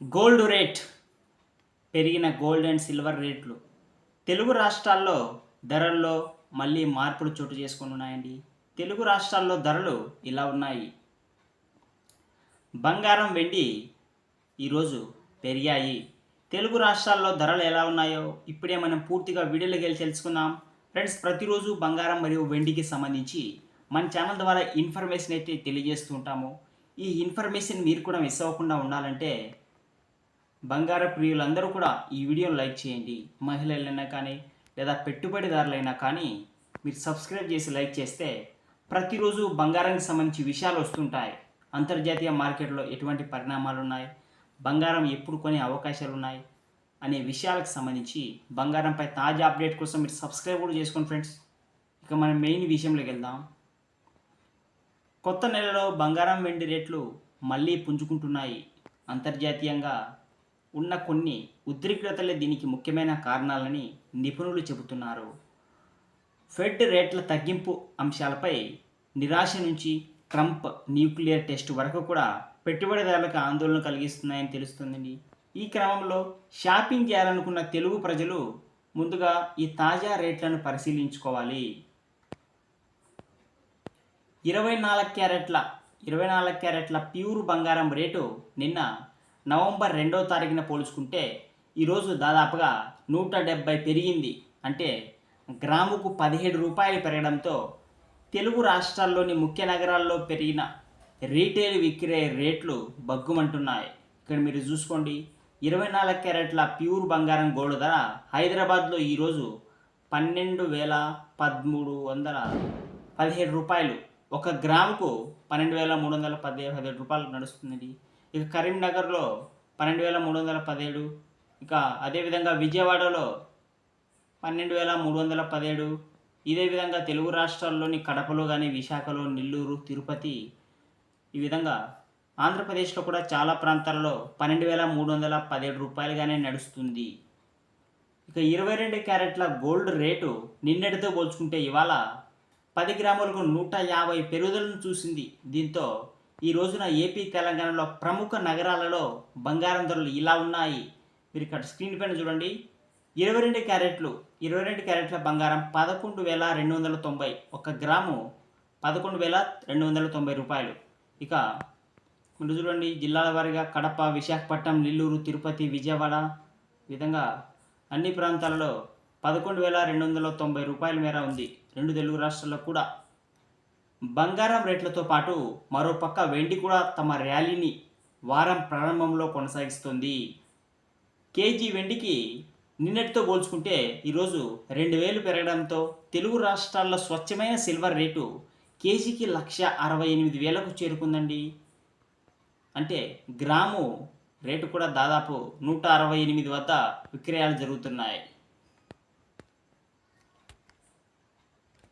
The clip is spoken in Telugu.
గోల్డ్ రేట్ పెరిగిన గోల్డ్ అండ్ సిల్వర్ రేట్లు తెలుగు రాష్ట్రాల్లో ధరల్లో మళ్ళీ మార్పులు చోటు చేసుకుని ఉన్నాయండి. తెలుగు రాష్ట్రాల్లో ధరలు ఇలా ఉన్నాయి. బంగారం వెండి ఈరోజు పెరిగాయి. తెలుగు రాష్ట్రాల్లో ధరలు ఎలా ఉన్నాయో ఇప్పుడే మనం పూర్తిగా వీడియోలోకి వెళ్ళి తెలుసుకుందాం. ఫ్రెండ్స్ ప్రతిరోజు బంగారం మరియు వెండికి సంబంధించి మన ఛానల్ ద్వారా ఇన్ఫర్మేషన్ అయితే తెలియజేస్తూ ఉంటాము. ఈ ఇన్ఫర్మేషన్ మీరు కూడా మిస్ అవ్వకుండా ఉండాలంటే బంగార ప్రియులందరూ కూడా ఈ వీడియోను లైక్ చేయండి. మహిళలైనా కానీ లేదా పెట్టుబడిదారులైనా కానీ మీరు సబ్స్క్రైబ్ చేసి లైక్ చేస్తే ప్రతిరోజు బంగారానికి సంబంధించి విషయాలు వస్తుంటాయి. అంతర్జాతీయ మార్కెట్లో ఎటువంటి పరిణామాలు ఉన్నాయి? బంగారం ఎప్పుడు కొనే అవకాశాలు ఉన్నాయి? అనే విషయాలకు సంబంధించి బంగారంపై తాజా అప్డేట్ కోసం మీరు సబ్స్క్రైబ్ కూడా చేసుకోండి ఫ్రెండ్స్. ఇక మనం మెయిన్ విషయంలోకి వెళ్దాం. కొత్త నెలలో బంగారం వెండి రేట్లు మళ్ళీ పుంజుకుంటున్నాయి. అంతర్జాతీయంగా ఉన్న కొన్ని ఉద్రిక్తతలే దీనికి ముఖ్యమైన కారణాలని నిపుణులు చెబుతున్నారు. ఫెడ్ రేట్ల తగ్గింపు అంశాలపై నిరాశ నుంచి ట్రంప్ న్యూక్లియర్ టెస్ట్ వరకు కూడా పెట్టుబడిదారులకు ఆందోళన కలిగిస్తున్నాయని తెలుస్తుందండి. ఈ క్రమంలో షాపింగ్ చేయాలనుకున్న తెలుగు ప్రజలు ముందుగా ఈ తాజా రేట్లను పరిశీలించుకోవాలి. ఇరవై నాలుగు క్యారెట్ల ఇరవై నాలుగు క్యారెట్ల ప్యూర్ బంగారం రేటు నిన్న నవంబర్ రెండో తారీఖున పోల్చుకుంటే ఈరోజు దాదాపుగా నూట డెబ్బై పెరిగింది. అంటే గ్రాముకు పదిహేడు రూపాయలు పెరగడంతో తెలుగు రాష్ట్రాల్లోని ముఖ్య నగరాల్లో పెరిగిన రీటైల్ విక్రయ రేట్లు బగ్గుమంటున్నాయి ఇక్కడ మీరు చూసుకోండి. ఇరవై నాలుగు క్యారెట్ల ప్యూర్ బంగారం గోల్డ్ ధర హైదరాబాద్లో ఈరోజు పన్నెండు వేల పదమూడు వందల పదిహేడు రూపాయలు. ఒక గ్రాముకు పన్నెండు వేల మూడు వందల పదిహేడు పదిహేడు రూపాయలు నడుస్తుంది ఇక కరీంనగర్లో పన్నెండు వేల మూడు వందల పదిహేడు ఇక అదేవిధంగా విజయవాడలో పన్నెండు వేల మూడు వందల పదిహేడు ఇదే విధంగా తెలుగు రాష్ట్రాల్లోని కడపలో కానీ విశాఖలో నెల్లూరు తిరుపతి ఈ విధంగా ఆంధ్రప్రదేశ్లో కూడా చాలా ప్రాంతాల్లో పన్నెండు వేల మూడు వందల పదిహేడు రూపాయలుగానే నడుస్తుంది. ఇక ఇరవై రెండు క్యారెట్ల గోల్డ్ రేటు నిన్నటితో పోల్చుకుంటే ఇవాళ పది గ్రాములకు నూట యాభై పెరుగుదలను చూసింది. దీంతో ఈ రోజున ఏపీ తెలంగాణలో ప్రముఖ నగరాలలో బంగారం ధరలు ఇలా ఉన్నాయి. మీరు ఇక్కడ స్క్రీన్ పైన చూడండి. ఇరవై రెండు క్యారెట్లు ఇరవై రెండు క్యారెట్ల బంగారం పదకొండు వేల రెండు వందల తొంభై ఒక గ్రాము పదకొండు వేల రెండు వందల తొంభై రూపాయలు. ఇక మీరు చూడండి. జిల్లాల వారీగా కడప విశాఖపట్నం నెల్లూరు తిరుపతి విజయవాడ విధంగా అన్ని ప్రాంతాలలో పదకొండు వేల రెండు వందల తొంభై రూపాయల మేర ఉంది. రెండు తెలుగు రాష్ట్రాల్లో కూడా బంగారం రేట్లతో పాటు మరోపక్క వెండి కూడా తమ ర్యాలీని వారం ప్రారంభంలో కొనసాగిస్తుంది. కేజీ వెండికి నిన్నటితో పోల్చుకుంటే ఈరోజు రెండు వేలు పెరగడంతో తెలుగు రాష్ట్రాల్లో స్వచ్ఛమైన సిల్వర్ రేటు కేజీకి లక్ష అరవై ఎనిమిది వేలకు చేరుకుందండి. అంటే గ్రాము రేటు కూడా దాదాపు నూట అరవై ఎనిమిది వద్ద విక్రయాలు జరుగుతున్నాయి.